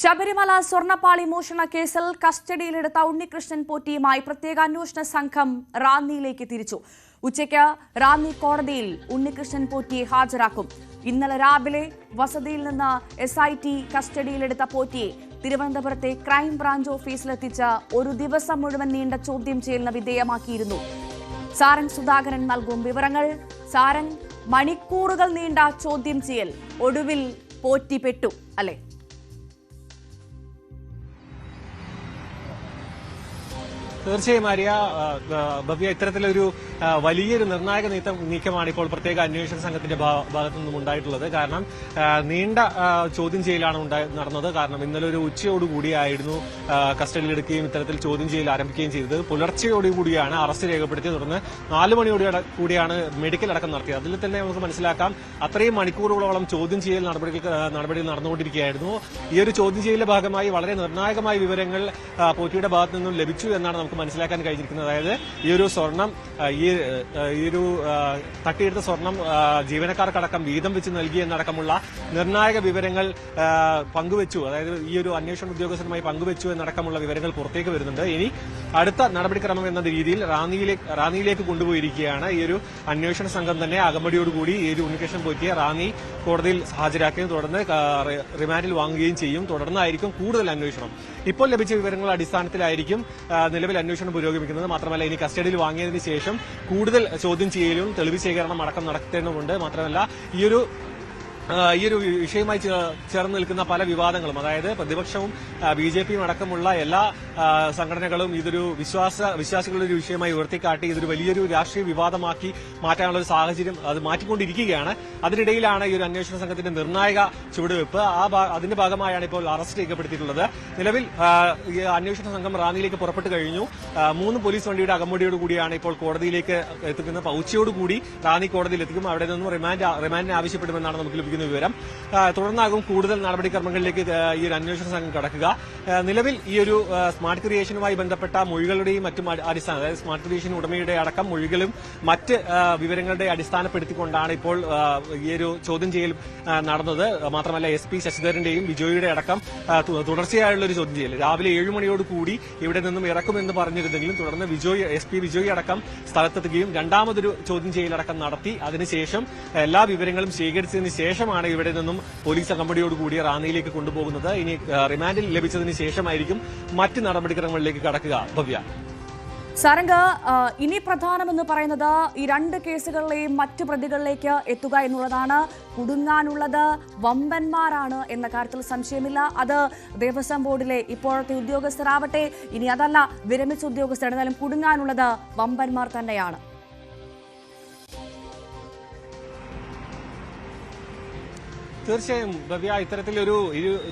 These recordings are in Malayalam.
ശബരിമല സ്വർണപ്പാളി മോഷണ കേസിൽ കസ്റ്റഡിയിലെടുത്ത ഉണ്ണികൃഷ്ണൻ പോറ്റിയുമായി പ്രത്യേക അന്വേഷണ സംഘം റാന്നിയിലേക്ക് തിരിച്ചു. ഉച്ചയ്ക്ക് റാന്നി കോടതിയിൽ ഉണ്ണികൃഷ്ണൻ പോറ്റിയെ ഹാജരാക്കും. ഇന്നലെ രാവിലെ വസതിയിൽ നിന്ന് എസ് ഐ ടി കസ്റ്റഡിയിലെടുത്ത പോറ്റിയെ തിരുവനന്തപുരത്തെ ക്രൈംബ്രാഞ്ച് ഓഫീസിലെത്തിച്ച് ഒരു ദിവസം മുഴുവൻ നീണ്ട ചോദ്യം ചെയ്യലിന് വിധേയമാക്കിയിരുന്നു. സാരൻ സുധാകരൻ നൽകും വിവരങ്ങൾ. സാരൻ മണിക്കൂറുകൾ നീണ്ട ചോദ്യം ചെയ്യൽ ഒടുവിൽ പോറ്റിപ്പെട്ടു അല്ലേ? തീർച്ചയായും ആര്യ ഭവ്യ ഇത്തരത്തിലൊരു വലിയൊരു നിർണായക നീക്കം നീക്കമാണ് ഇപ്പോൾ പ്രത്യേക അന്വേഷണ സംഘത്തിന്റെ ഭാഗത്തു നിന്നും ഉണ്ടായിട്ടുള്ളത്. കാരണം നീണ്ട ചോദ്യം ചെയ്യലാണ് നടന്നത്. കാരണം ഇന്നലെ ഒരു ഉച്ചയോടുകൂടിയായിരുന്നു കസ്റ്റഡിയിലെടുക്കുകയും ഇത്തരത്തിൽ ചോദ്യം ചെയ്യൽ ആരംഭിക്കുകയും ചെയ്തത്. പുലർച്ചയോടുകൂടിയാണ് അറസ്റ്റ് രേഖപ്പെടുത്തിയത്. തുടർന്ന് നാല് മണിയോടെ കൂടിയാണ് മെഡിക്കൽ അടക്കം നടത്തിയത്. അതിൽ തന്നെ നമുക്ക് മനസ്സിലാക്കാം അത്രയും മണിക്കൂറുകളോളം ചോദ്യം ചെയ്യൽ നടപടികൾ നടപടികൾ നടന്നുകൊണ്ടിരിക്കുകയായിരുന്നു. ഈ ഒരു ചോദ്യം ചെയ്യലിന്റെ ഭാഗമായി വളരെ നിർണായകമായ വിവരങ്ങൾ പോറ്റിയുടെ ഭാഗത്തു നിന്നും ലഭിച്ചു എന്നാണ് നമുക്ക് മനസ്സിലാക്കാൻ കഴിഞ്ഞിരിക്കുന്നത്. അതായത് ഈ ഒരു സ്വർണം ഈ ഒരു തട്ടിയെടുത്ത സ്വർണം ജീവനക്കാർക്കടക്കം വീതം വെച്ച് നൽകി എന്നടക്കമുള്ള നിർണായക വിവരങ്ങൾ പങ്കുവച്ചു. അതായത് ഈ ഒരു അന്വേഷണ ഉദ്യോഗസ്ഥരുമായി പങ്കുവച്ചു എന്നടക്കമുള്ള വിവരങ്ങൾ പുറത്തേക്ക് വരുന്നുണ്ട്. ഇനി അടുത്ത നടപടിക്രമം എന്ന രീതിയിൽ റാന്നിയിലേക്ക് റാന്നിയിലേക്ക് കൊണ്ടുപോയിരിക്കുകയാണ്. ഈ ഒരു അന്വേഷണ സംഘം തന്നെ അകമ്പടിയോടുകൂടി ഈ ഒരു ഉണ്ണികൃഷ്ണൻ പോറ്റിയെ റാന്നി കോടതിയിൽ ഹാജരാക്കുകയും തുടർന്ന് റിമാൻഡിൽ വാങ്ങുകയും ചെയ്യും. തുടർന്നായിരിക്കും കൂടുതൽ അന്വേഷണം. ഇപ്പോൾ ലഭിച്ച വിവരങ്ങളുടെ അടിസ്ഥാനത്തിലായിരിക്കും നിലവിൽ അന്വേഷണം പുരോഗമിക്കുന്നത്. മാത്രമല്ല ഇനി കസ്റ്റഡിയിൽ വാങ്ങിയതിനു ശേഷം കൂടുതൽ ചോദ്യം ചെയ്യലും തെളിവ് ശേഖരണം അടക്കം നടത്തേണ്ടതുണ്ട്. മാത്രമല്ല ഈ ഒരു ഈ ഒരു വിഷയവുമായി ചേർന്ന് നിൽക്കുന്ന പല വിവാദങ്ങളും അതായത് പ്രതിപക്ഷവും ബി ജെ പിയും അടക്കമുള്ള എല്ലാ സംഘടനകളും ഇതൊരു വിശ്വാസ വിശ്വാസികളുടെ ഒരു വിഷയമായി ഉയർത്തിക്കാട്ടി ഇതൊരു വലിയൊരു രാഷ്ട്രീയ വിവാദമാക്കി മാറ്റാനുള്ള ഒരു സാഹചര്യം അത് മാറ്റിക്കൊണ്ടിരിക്കുകയാണ്. അതിനിടയിലാണ് ഈ ഒരു അന്വേഷണ സംഘത്തിന്റെ നിർണായക ചുവടുവെപ്പ് ആ അതിന്റെ ഭാഗമായാണ് ഇപ്പോൾ അറസ്റ്റ് രേഖപ്പെടുത്തിയിട്ടുള്ളത്. നിലവിൽ അന്വേഷണ സംഘം റാന്നിയിലേക്ക് പുറപ്പെട്ടു കഴിഞ്ഞു. മൂന്ന് പോലീസ് വണ്ടിയുടെ അകമ്പടിയോട് കൂടിയാണ് ഇപ്പോൾ കോടതിയിലേക്ക് എത്തിക്കുന്ന പൗച്ചയോടുകൂടി റാന്നി കോടതിയിൽ എത്തിക്കും. അവിടെ നിന്നും റിമാൻഡ് റിമാൻഡിന് ആവശ്യപ്പെടുമെന്നാണ് നമുക്ക് ലഭിക്കുന്ന വിവരം. തുടർന്നാകും കൂടുതൽ നടപടിക്രമങ്ങളിലേക്ക് ഈ ഒരു അന്വേഷണ സംഘം കടക്കുക. നിലവിൽ ഈ ഒരു സ്മാർട്ട് ക്രിയേഷനുമായി ബന്ധപ്പെട്ട മൊഴികളുടെയും മറ്റും അടിസ്ഥാന അതായത് സ്മാർട്ട് ക്രിയേഷൻ ഉടമയുടെ അടക്കം മൊഴികളും മറ്റ് വിവരങ്ങളുടെ അടിസ്ഥാനപ്പെടുത്തിക്കൊണ്ടാണ് ഇപ്പോൾ ഈ ഒരു ചോദ്യം ചെയ്യൽ നടന്നത്. മാത്രമല്ല എസ് പി ശശിധരന്റെയും ബിജോയുടെ അടക്കം തുടർച്ചയായുള്ള ഒരു ചോദ്യം ചെയ്യൽ രാവിലെ ഏഴുമണിയോട് കൂടി ഇവിടെ നിന്നും ഇറക്കുമെന്ന് പറഞ്ഞിരുന്നെങ്കിലും തുടർന്ന് വിജോയ് എസ് പി വിജോയ് അടക്കം സ്ഥലത്തെത്തുകയും രണ്ടാമതൊരു ചോദ്യം ചെയ്യലടക്കം നടത്തി. അതിനുശേഷം എല്ലാ വിവരങ്ങളും ശേഖരിച്ചതിന് ശേഷമാണ് ഇവിടെ നിന്നും പോലീസ് അകമ്പടിയോടുകൂടി റാന്നിയിലേക്ക് കൊണ്ടുപോകുന്നത്. ഇനി റിമാൻഡിൽ ലഭിച്ചതിന് ശേഷമായിരിക്കും മറ്റ് നടപടിക്രമങ്ങളിലേക്ക് കടക്കുക. ഭവ്യ. സാരംഗ് ഇനി പ്രധാനമെന്ന് പറയുന്നത് ഈ രണ്ട് കേസുകളിലെയും മറ്റ് പ്രതികളിലേക്ക് എത്തുക എന്നുള്ളതാണ്. കുടുങ്ങാനുള്ളത് വമ്പന്മാരാണ് എന്ന കാര്യത്തിൽ സംശയമില്ല. അത് ദേവസ്വം ബോർഡിലെ ഇപ്പോഴത്തെ ഉദ്യോഗസ്ഥരാവട്ടെ. ഇനി അതല്ല വിരമിച്ച ഉദ്യോഗസ്ഥർ എന്നാലും കുടുങ്ങാനുള്ളത് വമ്പന്മാർ തന്നെയാണ്. തീർച്ചയായും ഭവ്യ ഇത്തരത്തിലൊരു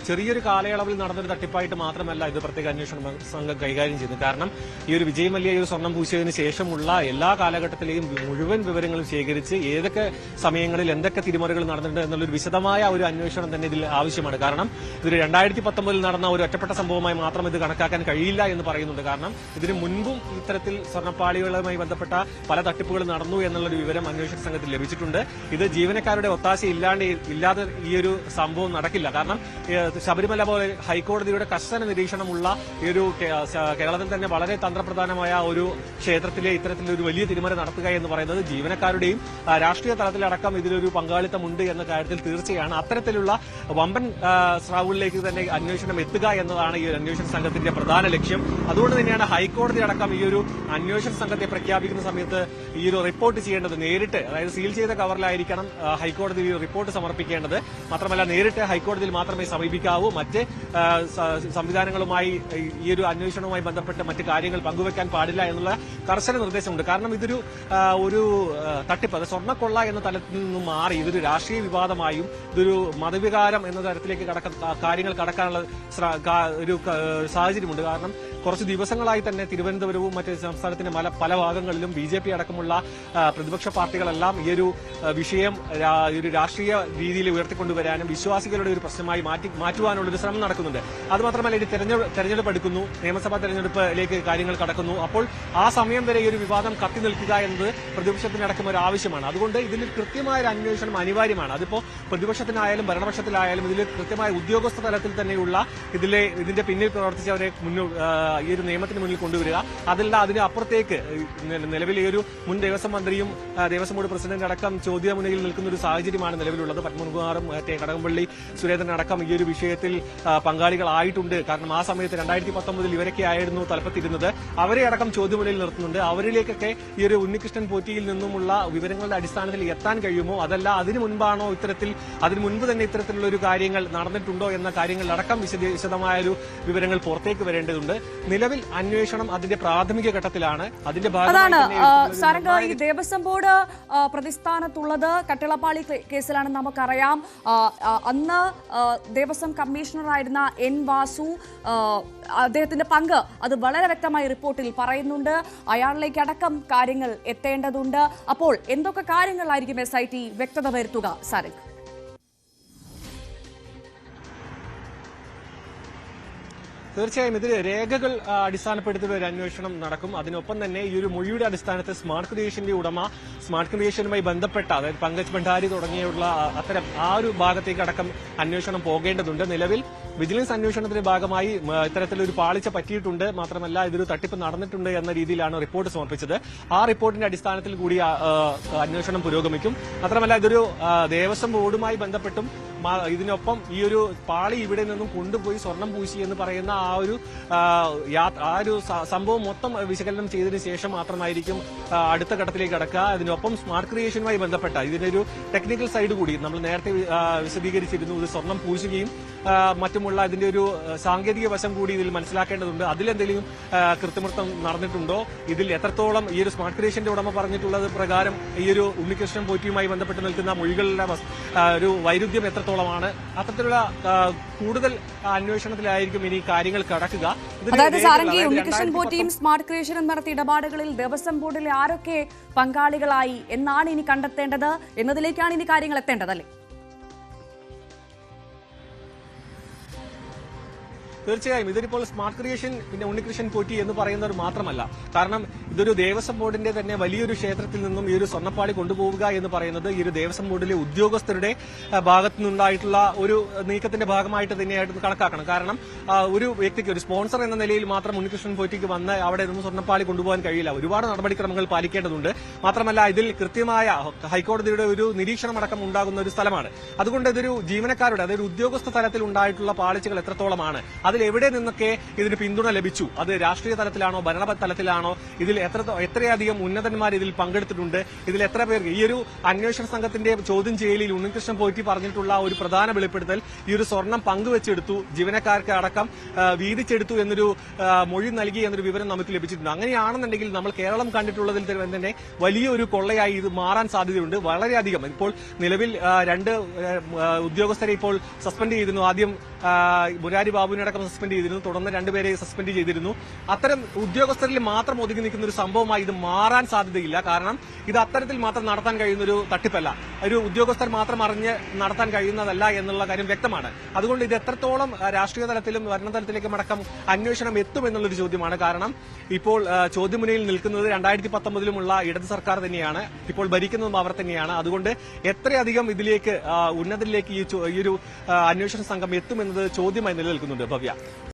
ചെറിയൊരു കാലയളവിൽ നടന്നൊരു തട്ടിപ്പായിട്ട് മാത്രമല്ല ഇത് പ്രത്യേക അന്വേഷണ സംഘം കൈകാര്യം ചെയ്തത്. കാരണം ഈ ഒരു വിജയ് മല്യ ഒരു സ്വർണം പൂശിയതിനു ശേഷമുള്ള എല്ലാ കാലഘട്ടത്തിലെയും മുഴുവൻ വിവരങ്ങളും ശേഖരിച്ച് ഏതൊക്കെ സമയങ്ങളിൽ എന്തൊക്കെ തിരിമറികൾ നടന്നിട്ടുണ്ട് എന്നുള്ളൊരു വിശദമായ ഒരു അന്വേഷണം തന്നെ ഇതിൽ ആവശ്യമാണ്. കാരണം ഇതൊരു രണ്ടായിരത്തി പത്തൊമ്പതിൽ നടന്ന ഒരു ഒറ്റപ്പെട്ട സംഭവമായി മാത്രം ഇത് കണക്കാക്കാൻ കഴിയില്ല എന്ന് പറയുന്നുണ്ട്. കാരണം ഇതിനു മുൻപും ഇത്തരത്തിൽ സ്വർണപ്പാളികളുമായി ബന്ധപ്പെട്ട പല തട്ടിപ്പുകൾ നടന്നു എന്നുള്ളൊരു വിവരം അന്വേഷണ സംഘത്തിൽ ലഭിച്ചിട്ടുണ്ട്. ഇത് ജീവനക്കാരുടെ ഒത്താശ ഇല്ലാണ്ട് ഇല്ലാതെ ഈ ഒരു സംഭവം നടക്കില്ല. കാരണം ശബരിമല പോലെ ഹൈക്കോടതിയുടെ കർശന നിരീക്ഷണമുള്ള ഈ ഒരു കേരളത്തിൽ തന്നെ വളരെ തന്ത്രപ്രധാനമായ ഒരു ക്ഷേത്രത്തിലെ ഇത്തരത്തിലൊരു വലിയ തിരുമല നടത്തുക എന്ന് പറയുന്നത് ജീവനക്കാരുടെയും രാഷ്ട്രീയ തലത്തിലടക്കം ഇതിലൊരു പങ്കാളിത്തമുണ്ട് എന്ന കാര്യത്തിൽ തീർച്ചയാണ്. അത്തരത്തിലുള്ള വമ്പൻ സ്രാവുകളിലേക്ക് തന്നെ അന്വേഷണം എത്തുക എന്നതാണ് ഈ ഒരു അന്വേഷണ സംഘത്തിന്റെ പ്രധാന ലക്ഷ്യം. അതുകൊണ്ട് തന്നെയാണ് ഹൈക്കോടതി അടക്കം ഈ ഒരു അന്വേഷണ സംഘത്തെ പ്രഖ്യാപിക്കുന്ന സമയത്ത് ഈ ഒരു റിപ്പോർട്ട് ചെയ്യേണ്ടത് നേരിട്ട് അതായത് സീൽ ചെയ്ത കവറിലായിരിക്കണം ഹൈക്കോടതി റിപ്പോർട്ട് സമർപ്പിക്കേണ്ടത്. മാത്രമല്ല നേരിട്ട് ഹൈക്കോടതിയിൽ മാത്രമേ സമീപിക്കാവൂ. മറ്റ് സംവിധാനങ്ങളുമായി ഈ ഒരു അന്വേഷണവുമായി ബന്ധപ്പെട്ട് മറ്റ് കാര്യങ്ങൾ പങ്കുവെക്കാൻ പാടില്ല എന്നുള്ള കർശന നിർദ്ദേശമുണ്ട്. കാരണം ഇതൊരു ഒരു തട്ടിപ്പ് അത് സ്വർണക്കൊള്ള എന്ന തലത്തിൽ നിന്നും മാറി ഇതൊരു രാഷ്ട്രീയ വിവാദമായും ഇതൊരു മതവികാരം എന്ന തരത്തിലേക്ക് കടക്ക കാര്യങ്ങൾ കടക്കാനുള്ള ഒരു സാഹചര്യമുണ്ട്. കാരണം കുറച്ച് ദിവസങ്ങളായി തന്നെ തിരുവനന്തപുരവും മറ്റ് സംസ്ഥാനത്തിന്റെ പല പല ഭാഗങ്ങളിലും ബി അടക്കമുള്ള പ്രതിപക്ഷ പാർട്ടികളെല്ലാം ഈ ഒരു വിഷയം ഒരു രാഷ്ട്രീയ രീതിയിൽ ഉയർത്തിക്കൊണ്ടുവരാനും വിശ്വാസികളുടെ ഒരു പ്രശ്നമായി മാറ്റി മാറ്റുവാനുള്ള ഒരു ശ്രമം നടക്കുന്നുണ്ട്. അതുമാത്രമല്ല ഇനി തെരഞ്ഞെടുപ്പ് എടുക്കുന്നു. നിയമസഭാ തെരഞ്ഞെടുപ്പിലേക്ക് കാര്യങ്ങൾ കടക്കുന്നു. അപ്പോൾ ആ സമയം വരെ ഈ ഒരു വിവാദം കത്തി നിൽക്കുക എന്നത് പ്രതിപക്ഷത്തിനടക്കം ഒരു ആവശ്യമാണ്. അതുകൊണ്ട് ഇതിൽ കൃത്യമായ ഒരു അന്വേഷണം അനിവാര്യമാണ്. അതിപ്പോ പ്രതിപക്ഷത്തിനായാലും ഭരണപക്ഷത്തിലായാലും ഇതിൽ കൃത്യമായ ഉദ്യോഗസ്ഥ തലത്തിൽ തന്നെയുള്ള ഇതിലെ ഇതിന്റെ പിന്നിൽ പ്രവർത്തിച്ചവരെ മുന്നിൽ ആ, ഈ ഒരു നിയമത്തിന് മുന്നിൽ കൊണ്ടുവരിക. അതല്ല അതിന് അപ്പുറത്തേക്ക് നിലവിൽ ഈ ഒരു മുൻ ദേവസ്വം മന്ത്രിയും ദേവസ്വം ബോർഡ് പ്രസിഡന്റ് അടക്കം ചോദ്യമുനയിൽ നിൽക്കുന്ന ഒരു സാഹചര്യമാണ് നിലവിലുള്ളത്. പത്മകുമാറും മറ്റേ കടകംപള്ളി സുരേന്ദ്രൻ അടക്കം ഈ ഒരു വിഷയത്തിൽ പങ്കാളികളായിട്ടുണ്ട്. കാരണം ആ സമയത്ത് രണ്ടായിരത്തി പത്തൊമ്പതിൽ ഇവരൊക്കെ ആയിരുന്നു തലപ്പത്തിരുന്നത്. അവരെ അടക്കം ചോദ്യമുനയിൽ നിർത്തുന്നുണ്ട്. അവരിലേക്കൊക്കെ ഈ ഒരു ഉണ്ണികൃഷ്ണൻ പോറ്റിയിൽ നിന്നുമുള്ള വിവരങ്ങളുടെ അടിസ്ഥാനത്തിൽ എത്താൻ കഴിയുമോ? അതല്ല അതിനു മുൻപാണോ ഇത്തരത്തിൽ അതിനു മുൻപ് തന്നെ ഇത്തരത്തിലുള്ള ഒരു കാര്യങ്ങൾ നടന്നിട്ടുണ്ടോ എന്ന കാര്യങ്ങളിലടക്കം വിശദ വിശദമായ ഒരു വിവരങ്ങൾ പുറത്തേക്ക് വരേണ്ടതുണ്ട്. നിലവിൽ അന്വേഷണം അതിന്റെ പ്രാഥമിക ഘട്ടത്തിലാണ്. അതിന്റെ അതാണ് സാരംഗ് ഈ ദേവസ്വം ബോർഡ് പ്രതിസ്ഥാനത്തുള്ളത് കട്ടിളപ്പാളി കേസിലാണ് നമുക്കറിയാം. അന്ന് ദേവസ്വം കമ്മീഷണറായിരുന്ന എൻ വാസു അദ്ദേഹത്തിന്റെ പങ്ക് അത് വളരെ വ്യക്തമായി റിപ്പോർട്ടിൽ പറയുന്നുണ്ട്. അയാളിലേക്ക് അടക്കം കാര്യങ്ങൾ എത്തേണ്ടതുണ്ട്. അപ്പോൾ എന്തൊക്കെ കാര്യങ്ങളായിരിക്കും എസ് ഐ ടി വ്യക്തത വരുത്തുക സാരംഗ്? തീർച്ചയായും ഇതിൽ രേഖകൾ അടിസ്ഥാനപ്പെടുത്തി ഒരു അന്വേഷണം നടക്കും. അതിനൊപ്പം തന്നെ ഈ ഒരു മൊഴിയുടെ അടിസ്ഥാനത്തിൽ സ്മാർട്ട് ക്രിയേഷന്റെ ഉടമ സ്മാർട്ട് ക്രിയേഷനുമായി ബന്ധപ്പെട്ട അതായത് പങ്കജ് ഭണ്ഡാരി തുടങ്ങിയുള്ള അത്തരം ആ ഒരു ഭാഗത്തേക്ക് അടക്കം അന്വേഷണം പോകേണ്ടതുണ്ട്. നിലവിൽ വിജിലൻസ് അന്വേഷണത്തിന്റെ ഭാഗമായി ഇത്തരത്തിലൊരു പാളിച്ച പറ്റിയിട്ടുണ്ട്. മാത്രമല്ല ഇതൊരു തട്ടിപ്പ് നടന്നിട്ടുണ്ട് എന്ന രീതിയിലാണ് റിപ്പോർട്ട് സമർപ്പിച്ചത്. ആ റിപ്പോർട്ടിന്റെ അടിസ്ഥാനത്തിൽ കൂടി അന്വേഷണം പുരോഗമിക്കും. മാത്രമല്ല ഇതൊരു ദേവസ്വം ബോർഡുമായി ബന്ധപ്പെട്ടും ഇതിനൊപ്പം ഈ ഒരു പാളി ഇവിടെ നിന്നും കൊണ്ടുപോയി സ്വർണം പൂശി എന്ന് പറയുന്ന ആ ഒരു ആ, ഒരു സംഭവം മൊത്തം വിശകലനം ചെയ്തതിനു ശേഷം മാത്രമായിരിക്കും അടുത്ത ഘട്ടത്തിലേക്ക് കടക്കുക. അതിനൊപ്പം സ്മാർട്ട് ക്രിയേഷനുമായി ബന്ധപ്പെട്ട ഇതിനൊരു ടെക്നിക്കൽ സൈഡ് കൂടി നമ്മൾ നേരത്തെ വിശദീകരിച്ചിരുന്നു. ഇത് സ്വർണം പൂശുകയും മറ്റുമുള്ള ഇതിന്റെ ഒരു സാങ്കേതിക വശം കൂടി ഇതിൽ മനസ്സിലാക്കേണ്ടതുണ്ട്. അതിലെന്തെങ്കിലും കൃത്യമൃത്തം നടന്നിട്ടുണ്ടോ? ഇതിൽ എത്രത്തോളം ഈ ഒരു സ്മാർട്ട് ക്രിയേഷന്റെ ഉടമ പറഞ്ഞിട്ടുള്ളത് പ്രകാരം ഈ ഒരു ഉണ്ണികൃഷ്ണൻ പോറ്റിയുമായി ബന്ധപ്പെട്ട് നിൽക്കുന്ന മൊഴികളുടെ ഒരു വൈരുദ്ധ്യം എത്രത്തോളമാണ് അത്തരത്തിലുള്ള കൂടുതൽ അന്വേഷണത്തിലായിരിക്കും ഇനി കാര്യങ്ങൾ കടക്കുക. അതായത് സാരംഗി ഉണ്ണികൃഷ്ണൻ 2019 പോറ്റിയും സ്മാർട്ട് ക്രിയേഷനും നടത്തിയ ഇടപാടുകളിൽ ദേവസ്വം ബോർഡിലെ ആരൊക്കെ പങ്കാളികളായി എന്നാണ് ഇനി കണ്ടെത്തേണ്ടത് എന്നതിലേക്കാണ് ഇനി കാര്യങ്ങൾ എത്തേണ്ടത് അല്ലേ? തീർച്ചയായും ഇതൊരിപ്പോൾ സ്മാർട്ട് ക്രിയേഷൻ പിന്നെ ഉണ്ണികൃഷ്ണൻ പോറ്റി എന്ന് പറയുന്നവർ മാത്രമല്ല. കാരണം ഇതൊരു ദേവസ്വം ബോർഡിന്റെ തന്നെ വലിയൊരു ക്ഷേത്രത്തിൽ നിന്നും ഈ ഒരു സ്വർണപ്പാളി കൊണ്ടുപോവുക എന്ന് പറയുന്നത് ഈ ഒരു ദേവസ്വം ബോർഡിലെ ഉദ്യോഗസ്ഥരുടെ ഭാഗത്തുനിന്നുണ്ടായിട്ടുള്ള ഭാഗത്തു നിന്നുണ്ടായിട്ടുള്ള ഒരു നീക്കത്തിന്റെ ഭാഗമായിട്ട് തന്നെയായിട്ട് കണക്കാക്കണം. കാരണം ഒരു വ്യക്തിക്ക് ഒരു സ്പോൺസർ എന്ന നിലയിൽ മാത്രം ഉണ്ണികൃഷ്ണൻ പോറ്റിക്ക് വന്ന് അവിടെ നിന്ന് സ്വർണപ്പാളി കൊണ്ടുപോകാൻ കഴിയില്ല. ഒരുപാട് നടപടിക്രമങ്ങൾ പാലിക്കേണ്ടതുണ്ട്. മാത്രമല്ല ഇതിൽ കൃത്യമായ ഹൈക്കോടതിയുടെ ഒരു നിരീക്ഷണം അടക്കം ഉണ്ടാകുന്ന ഒരു സ്ഥലമാണ്. അതുകൊണ്ട് ഇതൊരു ജീവനക്കാരുടെ അതായത് ഉദ്യോഗസ്ഥ തലത്തിൽ ഉണ്ടായിട്ടുള്ള പാളിച്ചകൾ എത്രത്തോളമാണ്? അതിൽ എവിടെ നിന്നൊക്കെ ഇതിന് പിന്തുണ ലഭിച്ചു? അത് രാഷ്ട്രീയ തലത്തിലാണോ ഭരണ തലത്തിലാണോ? ഇതിൽ എത്ര എത്രയധികം ഉന്നതന്മാർ ഇതിൽ പങ്കെടുത്തിട്ടുണ്ട്? ഇതിൽ എത്ര പേർ? ഈ ഒരു അന്വേഷണ സംഘത്തിന്റെ ചോദ്യം ചെയ്യലിൽ ഉണ്ണികൃഷ്ണൻ പോറ്റി പറഞ്ഞിട്ടുള്ള ഒരു പ്രധാന വെളിപ്പെടുത്തൽ ഈ ഒരു സ്വർണം പങ്കുവെച്ചെടുത്തു. ജീവനക്കാർക്ക് അടക്കം വീതിച്ചെടുത്തു എന്നൊരു മൊഴി നൽകി എന്നൊരു വിവരം നമുക്ക് ലഭിച്ചിട്ടുണ്ട്. അങ്ങനെയാണെന്നുണ്ടെങ്കിൽ നമ്മൾ കേരളം കണ്ടിട്ടുള്ളതിൽ തന്നെ വലിയൊരു കൊള്ളയായി ഇത് മാറാൻ സാധ്യതയുണ്ട്. വളരെയധികം. ഇപ്പോൾ നിലവിൽ രണ്ട് ഉദ്യോഗസ്ഥരെ ഇപ്പോൾ സസ്പെൻഡ് ചെയ്തിരുന്നു. ആദ്യം മുരാരി ബാബുവിനടക്കം സസ്പെൻഡ് ചെയ്തിരുന്നു. തുടർന്ന് രണ്ടുപേരെ സസ്പെൻഡ് ചെയ്തിരുന്നു. അത്തരം ഉദ്യോഗസ്ഥരിൽ മാത്രം ഒതുങ്ങി നിൽക്കുന്ന ഒരു സംഭവമായി ഇത് മാറാൻ സാധ്യതയില്ല. കാരണം ഇത് അത്തരത്തിൽ മാത്രം നടത്താൻ കഴിയുന്ന ഒരു തട്ടിപ്പല്ല. ഒരു ഉദ്യോഗസ്ഥർ മാത്രം അറിഞ്ഞ് നടത്താൻ കഴിയുന്നതല്ല എന്നുള്ള കാര്യം വ്യക്തമാണ്. അതുകൊണ്ട് ഇത് എത്രത്തോളം രാഷ്ട്രീയ തലത്തിലും ഭരണതലത്തിലേക്കും അടക്കം അന്വേഷണം എത്തും എന്നുള്ളൊരു ചോദ്യമാണ്. കാരണം ഇപ്പോൾ ചോദ്യമുനയിൽ നിൽക്കുന്നത് രണ്ടായിരത്തി പത്തൊമ്പതിലുമുള്ള ഇടത് സർക്കാർ തന്നെയാണ്. ഇപ്പോൾ ഭരിക്കുന്നതും അവർ തന്നെയാണ്. അതുകൊണ്ട് എത്രയധികം ഇതിലേക്ക് ഉന്നതിലേക്ക് ഈ ഒരു അന്വേഷണ സംഘം എത്തുമെന്നത് ചോദ്യമായി നിലനിൽക്കുന്നുണ്ട് ഭവ്യ.